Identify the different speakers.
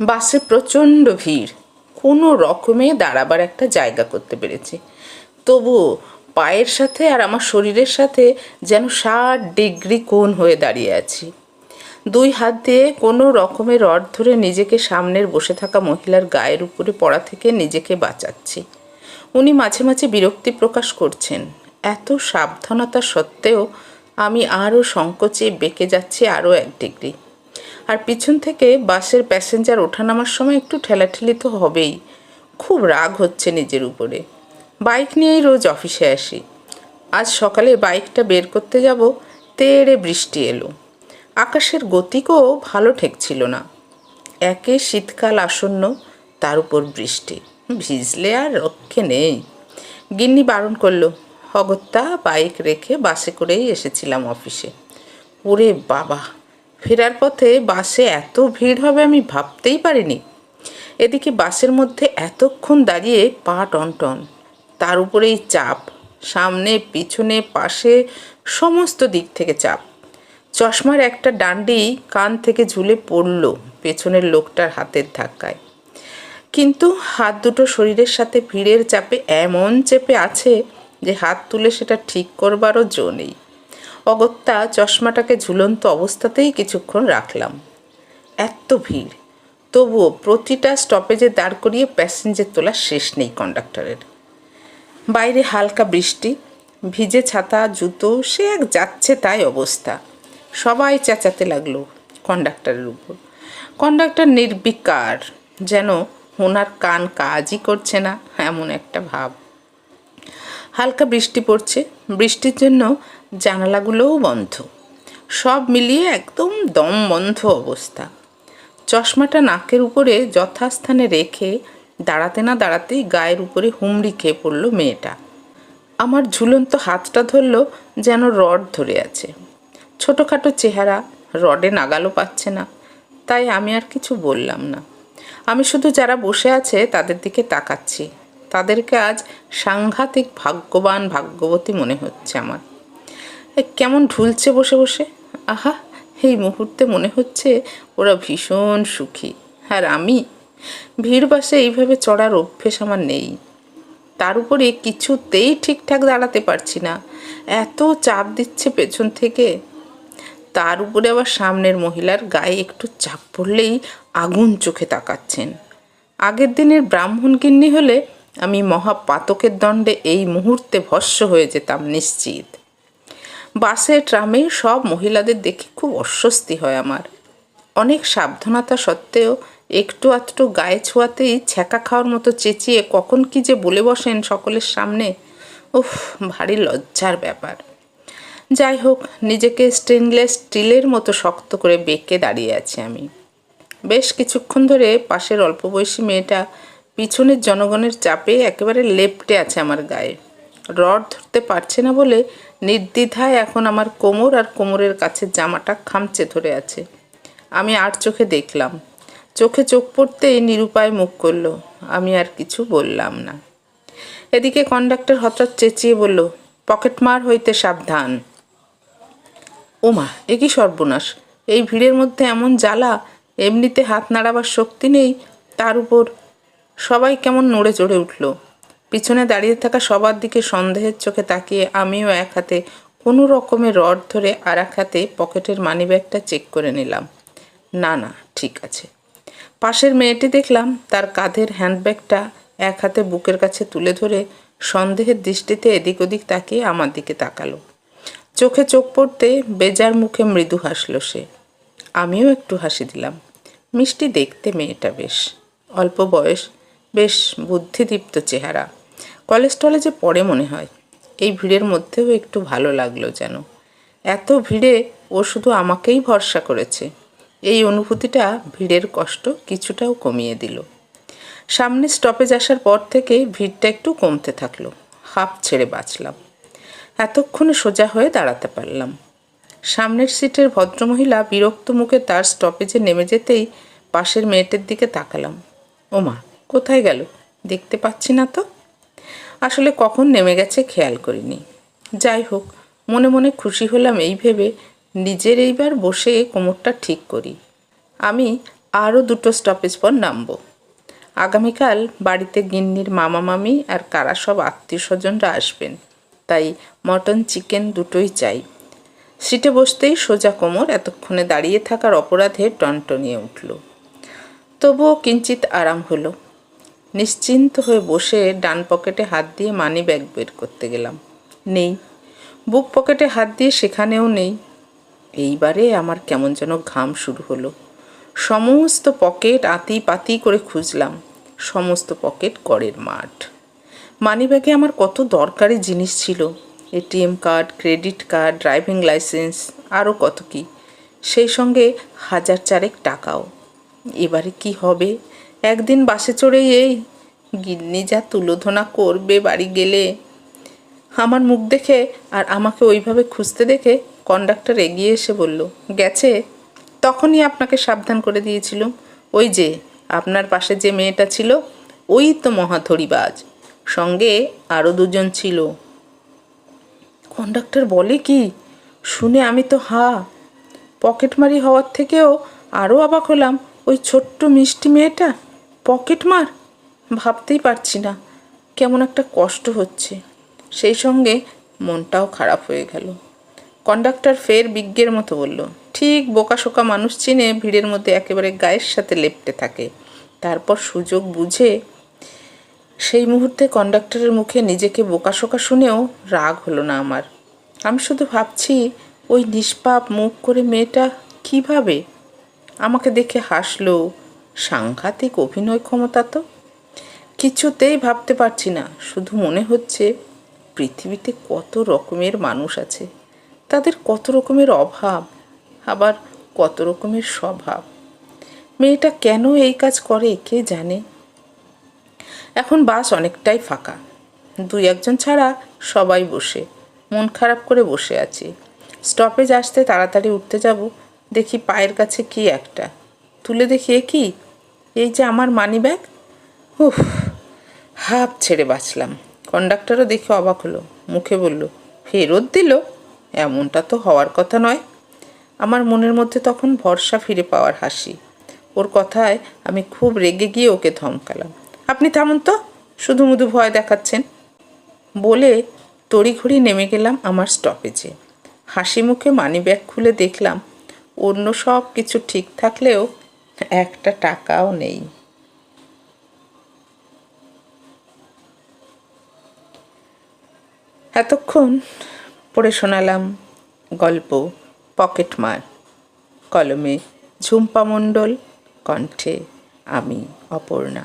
Speaker 1: বাসে প্রচণ্ড ভিড়। কোনো রকমে দাঁড়াবার একটা জায়গা করতে পেরেছি। তবুও পায়ের সাথে আর আমার শরীরের সাথে যেন ষাট ডিগ্রি কোণ হয়ে দাঁড়িয়ে আছি। দুই হাত দিয়ে কোনো রকমের রড ধরে নিজেকে সামনের বসে থাকা মহিলার গায়ের উপরে পড়া থেকে নিজেকে বাঁচাচ্ছি। উনি মাঝে মাঝে বিরক্তি প্রকাশ করছেন। এত সাবধানতা সত্ত্বেও আমি আরও সংকোচে বেঁকে যাচ্ছি আরও এক ডিগ্রি। আর পিছন থেকে বাসের প্যাসেঞ্জার ওঠানামার সময় একটু ঠেলাঠেলি তো হবেই। খুব রাগ হচ্ছে নিজের উপরে। বাইক নিয়েই রোজ অফিসে আসি। আজ সকালে বাইকটা বের করতে যাব, তেড়ে বৃষ্টি এলো। আকাশের গতিকও ভালো ঠেকছিল না। একে শীতকাল আসন্ন, তার উপর বৃষ্টি। ভিজলে আর রক্ষে নেই। গিন্নি বারণ করল, অগত্যা, বাইক রেখে বাসে করেই এসেছিলাম অফিসে। ওরে বাবা! ফেরার পথে বাসে এত ভিড় হবে আমি ভাবতেই পারিনি। এদিকে বাসের মধ্যে এতক্ষণ দাঁড়িয়ে পা টনটন, তার উপরেই চাপ, সামনে, পিছনে, পাশে, সমস্ত দিক থেকে চাপ। চশমার একটা ডান্ডি কান থেকে ঝুলে পড়ল পেছনের লোকটার হাতের ধাক্কায়। কিন্তু হাত দুটো শরীরের সাথে ভিড়ের চাপে এমন চেপে আছে যে হাত তুলে সেটা ঠিক করবারও জো নেই। অগত্যা চশমাটাকে ঝুলন্ত অবস্থাতেই কিছুক্ষণ রাখলাম। এত ভিড়। তবুও প্রতিটা স্টপেজে দাঁড় করিয়ে প্যাসেঞ্জার তোলা শেষ নেই কন্ডাক্টরের বাইরে হালকা বৃষ্টি, ভিজে ছাতা, জুতো, সে এক যাচ্ছে তাই অবস্থা। সবাই চেঁচাতে লাগল কন্ডাক্টরের উপর। কন্ডাক্টর নির্বিকার, যেন ওনার কান কাজই করছে না, এমন একটা ভাব। হালকা বৃষ্টি পড়ছে। বৃষ্টির জন্য জানালাগুলোও বন্ধ। সব মিলিয়ে একদম দম বন্ধ অবস্থা। চশমাটা নাকের উপরে যথাস্থানে রেখে দাঁড়াতে না দাঁড়াতেই গায়ের উপরে হুমড়ি খেয়ে পড়ল মেয়েটা। আমার ঝুলন্ত হাতটা ধরল যেন রড ধরে আছে। ছোটোখাটো চেহারা, রডে নাগালও পাচ্ছে না। তাই আমি আর কিছু বললাম না। আমি শুধু যারা বসে আছে তাদের দিকে তাকাচ্ছি। তাদেরকে আজ সাংঘাতিক ভাগ্যবান ভাগ্যবতী মনে হচ্ছে আমার। কেমন ঢুলছে বসে বসে? আহা, এই মুহূর্তে মনে হচ্ছে ওরা ভীষণ সুখী। আর আমি? ভিড় বাসে এইভাবে চড়ার অভ্যেস আমার নেই। তার উপরে কিছুতেই ঠিকঠাক দাঁড়াতে পারছি না। এত চাপ দিচ্ছে পেছন থেকে। তার উপরে আবার সামনের মহিলার গায়ে একটু চাপ পড়লেই আগুন চোখে তাকাচ্ছেন। আগের দিনের ব্রাহ্মণ গিন্নি হলে আমি মহাপাতকের দণ্ডে এই মুহূর্তে ভস্য হয়ে যেতাম নিশ্চিত। বাসে, ট্রামে সব মহিলাদের দেখে খুব অস্বস্তি হয় আমার। অনেক সাবধানতা সত্ত্বেও একটু আধটু গায়ে ছোঁয়াতেই ছ্যাঁকা খাওয়ার মতো চেঁচিয়ে কখন কি যে বলে বসেন সকলের সামনে, উফ, ভারী লজ্জার ব্যাপার। যাই হোক, নিজেকে স্টেনলেস স্টিলের মতো শক্ত করে বেঁকে দাঁড়িয়ে আছি আমি। বেশ কিছুক্ষণ ধরে পাশের অল্প বয়সী মেয়েটা পিছনের জনগণের চাপে একেবারে লেপটে আছে আমার গায়ে। রড ধরতে পারছে না বলে নির্দ্বিধায় এখন আমার কোমর আর কোমরের কাছে জামাটা খামচে ধরে আছে। আমি আর চোখে দেখলাম। চোখে চোখ পড়তেই নিরুপায় মুখ করল। আমি আর কিছু বললাম না। এদিকে কন্ডাক্টর হঠাৎ চেঁচিয়ে বলল পকেটমার হইতে সাবধান। ওমা, এ কি সর্বনাশ! এই ভিড়ের মধ্যে এমন জ্বালা, এমনিতে হাত নাড়াবার শক্তি নেই, তার উপর সবাই কেমন নড়ে চড়ে উঠল। পিছনে দাঁড়িয়ে থাকা সবার দিকে সন্দেহের চোখে তাকিয়ে আমিও এক হাতে কোনো রকমের রড ধরে আর এক হাতে পকেটের মানিব্যাগটা চেক করে নিলাম। না না, ঠিক আছে। পাশের মেয়েটি দেখলাম তার কাঁধের হ্যান্ডব্যাগটা এক হাতে বুকের কাছে তুলে ধরে সন্দেহের দৃষ্টিতে এদিক ওদিক তাকিয়ে আমার দিকে তাকালো। চোখে চোখ পড়তে বেজার মুখে মৃদু হাসল সে। আমিও একটু হাসি দিলাম। মিষ্টি দেখতে মেয়েটা বেশ। অল্প বয়স, বেশ বুদ্ধিদীপ্ত চেহারা। কলেজ টলেজে পড়ে মনে হয়। এই ভিড়ের মধ্যেও একটু ভালো লাগল যেন। এত ভিড়ে ও শুধু আমাকেই ভরসা করেছে। এই অনুভূতিটা ভিড়ের কষ্ট কিছুটাও কমিয়ে দিল। সামনে স্টপেজ আসার পর থেকে ভিড়টা একটু কমতে থাকল। হাফ ছেড়ে বাঁচলাম। এতক্ষণে সোজা হয়ে দাঁড়াতে পারলাম। সামনের সিটের ভদ্রমহিলা বিরক্ত মুখে তার স্টপেজে নেমে যেতেই পাশের মেয়েটার দিকে তাকালাম। ওমা, কোথায় গেল? দেখতে পাচ্ছি না তো। আসলে কখন নেমে গেছে খেয়াল করিনি। যাই হোক, মনে মনে খুশি হলাম এই ভেবে নিজের এইবার বসে কোমরটা ঠিক করি। আমি আরও দুটো স্টপেজ পর নামবো। আগামীকাল বাড়িতে গিন্নির মামা মামি আর কারা সব আত্মীয় স্বজনরা আসবেন, তাই মটন চিকেন দুটোই চাই। সিটে বসতেই সোজা কোমর এতক্ষণে দাঁড়িয়ে থাকার অপরাধে টনটনিয়ে উঠল। তবুও কিঞ্চিত আরাম হলো। নিশ্চিন্ত হয়ে বসে ডান পকেটে হাত দিয়ে মানি ব্যাগ বের করতে গেলাম। নেই। বুক পকেটে হাত দিয়ে সেখানেও নেই। এইবারে আমার কেমন যেন ঘাম শুরু হলো। সমস্ত পকেট আতি পাতি করে খুঁজলাম। সমস্ত পকেট করের মাঠ। মানিব্যাগে আমার কত দরকারি জিনিস ছিল। ATM card, credit card, driving licence, আরও কত কি। সেই সঙ্গে হাজার চারেক টাকাও। এবারে কি হবে? একদিন বাসে চড়ে এই গিন্নি যা তুলোধনা করবে বাড়ি গেলে। আমার মুখ দেখে আর আমাকে ওইভাবে খুঁজতে দেখে কন্ডাক্টর এগিয়ে এসে বলল, গেছে? তখনই আপনাকে সাবধান করে দিয়েছিলুম। ওই যে, আপনার পাশে যে মেয়েটা ছিল, ওই তো মহাধরিবাজ। সঙ্গে আরও দুজন ছিল। কন্ডাক্টর বলে কি? শুনে আমি তো হা। পকেটমারি হওয়ার থেকেও আরও অবাক হলাম, ওই ছোট্ট মিষ্টি মেয়েটা। পকেটমার ভাবতেই পারছি না। কেমন একটা কষ্ট হচ্ছে। সেই সঙ্গে মনটাও খারাপ হয়ে গেল। কন্ডাক্টর ফের বিজ্ঞের মতো বলল, ঠিক বোকাশোকা মানুষ চিনে ভিড়ের মধ্যে একেবারে গায়ের সাথে লেপটে থাকে। তারপর সুযোগ বুঝে সেই মুহূর্তে কন্ডাক্টরের মুখে নিজেকে বোকাশোকা শুনেও রাগ হলো না আমার। আমি শুধু ভাবছি, ওই নিষ্পাপ মুখ করে মেয়েটা কীভাবে আমাকে দেখে হাসলো সাংঘাতিক অভিনয় ক্ষমতা তো। কিছুতেই ভাবতে পারছি না, শুধু মনে হচ্ছে পৃথিবীতে কত রকমের মানুষ আছে। তাদের কত রকমের অভাব, আবার কত রকমের স্বভাব। মেয়েটা কেন এই কাজ করে, কে জানে? এখন বাস অনেকটাই ফাঁকা। দুই একজন ছাড়া সবাই বসে, মন খারাপ করে বসে আছি। স্টপেজ আসতে তাড়াতাড়ি উঠতে যাব, দেখি পায়ের কাছে কি একটা। তুলে দেখি এ কি? এই যে আমার মানি ব্যাগ উফ, হাফ ছেড়ে বাঁচলাম। কন্ডাক্টরও দেখে অবাক হলো। মুখে বলল, ফেরত দিল? এমনটা তো হওয়ার কথা নয়। আমার মনের মধ্যে তখন ভরসা ফিরে পাওয়ার হাসি। ওর কথায় আমি খুব রেগে গিয়ে ওকে ধমকালাম, আপনি থামুন তো, শুধু মুধু ভয় দেখাচ্ছেন। বলে তড়িঘড়ি নেমে গেলাম আমার স্টপেজে হাসি মুখে মানি ব্যাগ খুলে দেখলাম অন্য সব কিছু ঠিক থাকলেও একটা টাকাও নেই। এতক্ষণ পড়ে শোনালাম গল্প পকেটমার কলমে ঝুম্পা মণ্ডল কণ্ঠে আমি অপর্ণা।